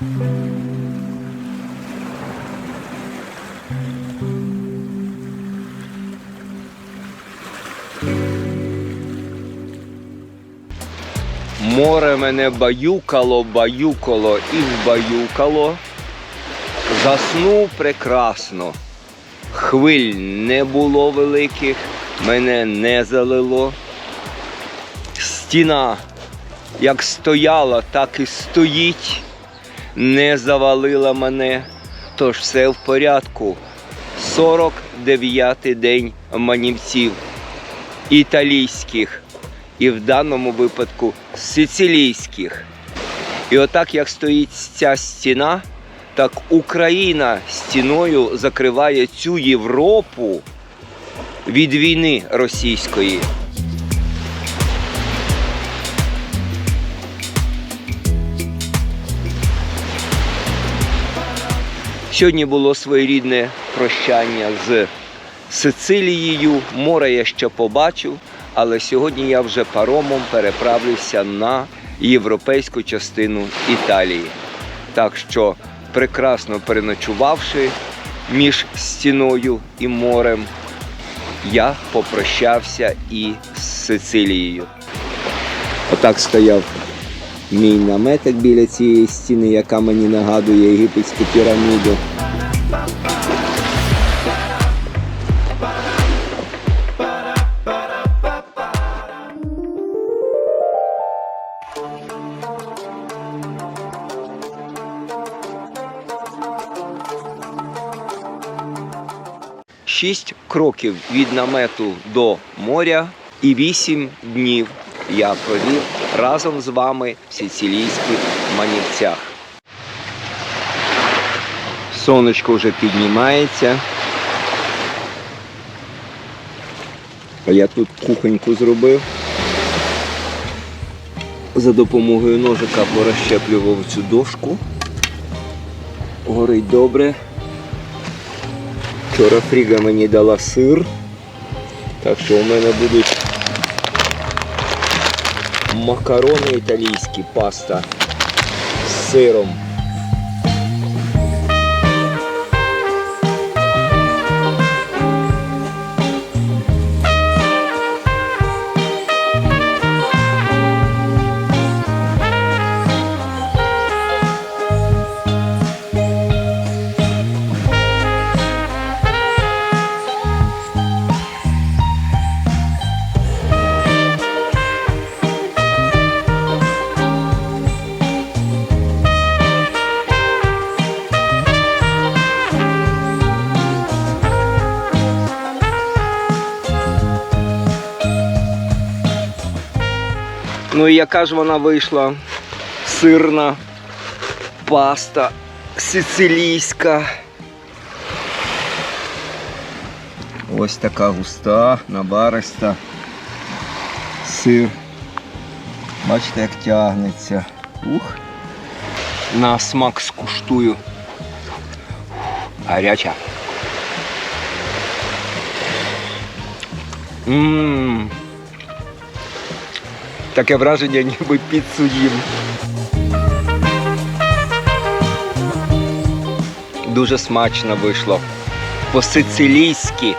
Море мене баюкало, баюкало і вбаюкало. Заснув прекрасно. Хвиль не було великих, мене не залило. Стіна як стояла, так і стоїть, не завалила мене, тож все в порядку. 49-й день манівців італійських і в даному випадку сицилійських. І отак як стоїть ця стіна, так Україна стіною закриває цю Європу від війни російської. Сьогодні було своєрідне прощання з Сицилією. Море я ще побачив, але сьогодні я вже паромом переправлюся на європейську частину Італії. Так що, прекрасно переночувавши між стіною і морем, я попрощався і з Сицилією. Отак стояв мій наметик біля цієї стіни, яка мені нагадує єгипетську піраміду. Шість кроків від намету до моря і вісім днів я провів разом з вами в сицилійських манівцях. Сонечко вже піднімається. Я тут кухоньку зробив. За допомогою ножика порозщеплював цю дошку. Горить добре. Вчора Фріга мені дала сир. Так що у мене будуть макарони італійські, паста з сиром. Ну і яка ж вона вийшла? Сирна паста сицилійська. Ось така густа, набариста. Сир. Бачите, як тягнеться. Ух. На смак скуштую. Гаряча. Ммм. Таке враження, ніби піцу їм. Дуже смачно вийшло. По-сицилійськи.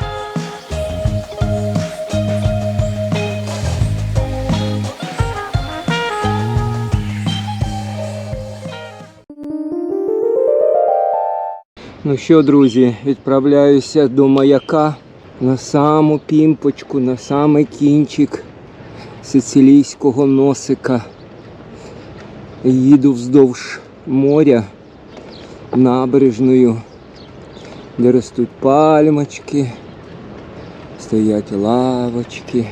Ну що, друзі, відправляюся до маяка на саму пімпочку, на самий кінчик сицилійського носика. Їду вздовж моря набережною, де ростуть пальмочки, стоять лавочки,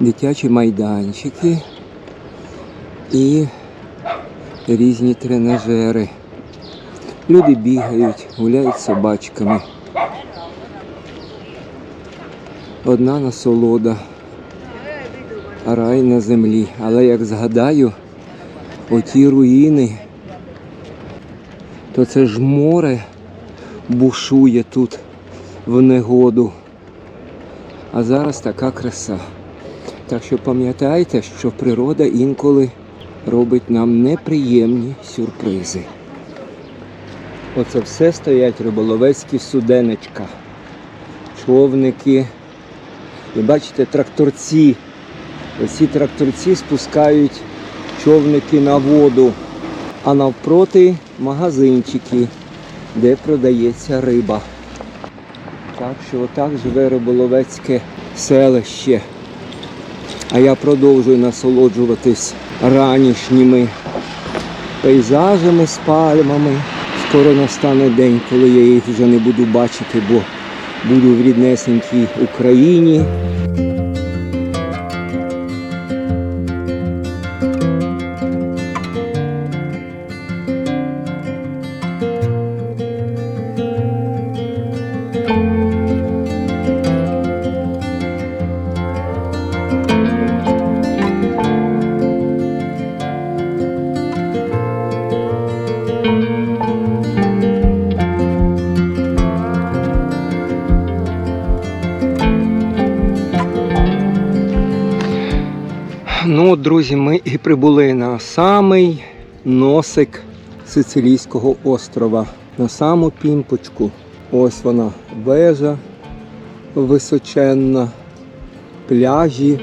дитячі майданчики і різні тренажери. Люди бігають, гуляють собачками. Одна насолода рай на землі. Але як згадаю, оті руїни, то це ж море бушує тут в негоду. А зараз така краса. Так що пам'ятайте, що природа інколи робить нам неприємні сюрпризи. Оце все стоять риболовецькі суденечка, човники. І бачите, тракторці. Оці тракторці спускають човники на воду, а навпроти магазинчики, де продається риба. Так що отак живе риболовецьке селище. А я продовжую насолоджуватись ранішніми пейзажами з пальмами. Скоро настане день, коли я їх вже не буду бачити, бо буду в ріднесенькій Україні. От, друзі, ми і прибули на самий носик Сицилійського острова, на саму пімпочку. Ось вона вежа височенна, пляжі.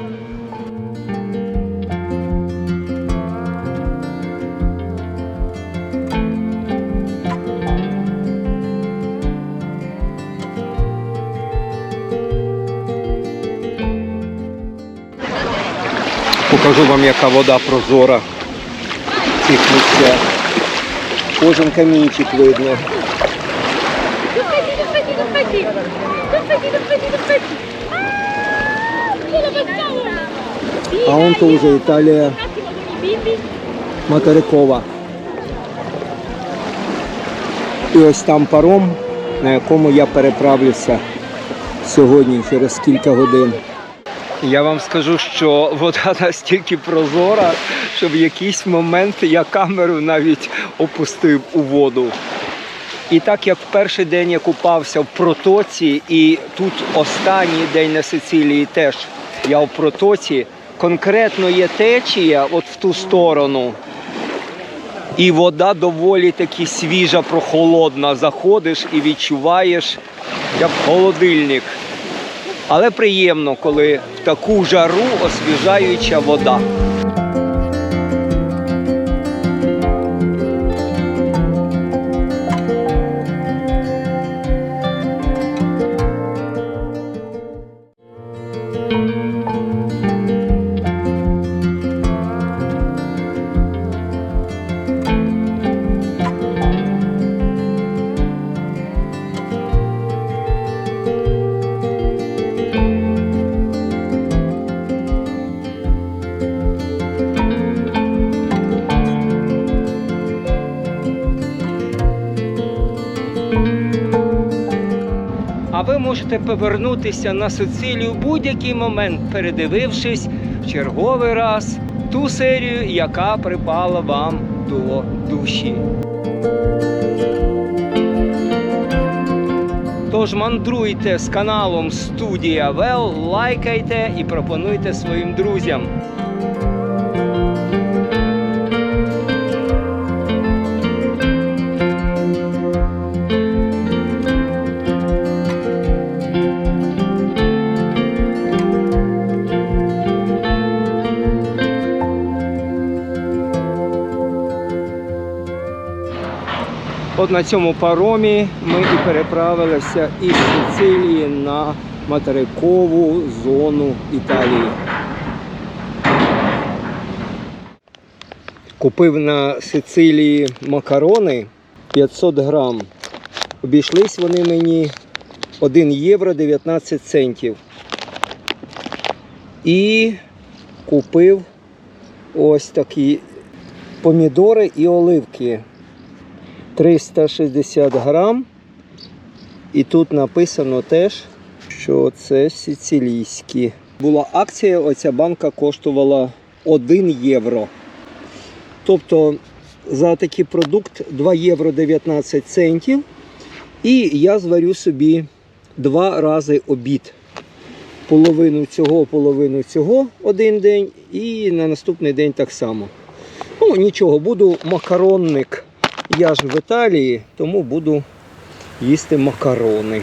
Покажу вам, яка вода прозора в цих місцях. Кожен камінчик видно. А он то вже Італія материкова. І ось там паром, на якому я переправлюся сьогодні через кілька годин. Я вам скажу, що вода настільки прозора, що в якийсь момент я камеру навіть опустив у воду. І так як перший день я купався в протоці, і тут останній день на Сицилії теж я в протоці, конкретно є течія от в ту сторону. І вода доволі таки свіжа, прохолодна. Заходиш і відчуваєш як холодильник. Але приємно, коли в таку жару освіжаюча вода. Ви можете повернутися на Сицилію в будь-який момент, передивившись в черговий раз ту серію, яка припала вам до душі. Тож мандруйте з каналом Студія Вел, лайкайте і пропонуйте своїм друзям. От на цьому паромі ми і переправилися із Сицилії на материкову зону Італії. Купив на Сицилії макарони 500 грам. Обійшлись вони мені 1 євро 19 центів. І купив ось такі помідори і оливки. 360 грам. І тут написано теж, що це сицилійські. Була акція, оця банка коштувала 1 євро. Тобто за такий продукт 2 євро 19 центів. І я зварю собі два рази обід. Половину цього, половину цього один день, і на наступний день так само. Ну, нічого, буду макаронник. Я ж в Італії, тому буду їсти макарони.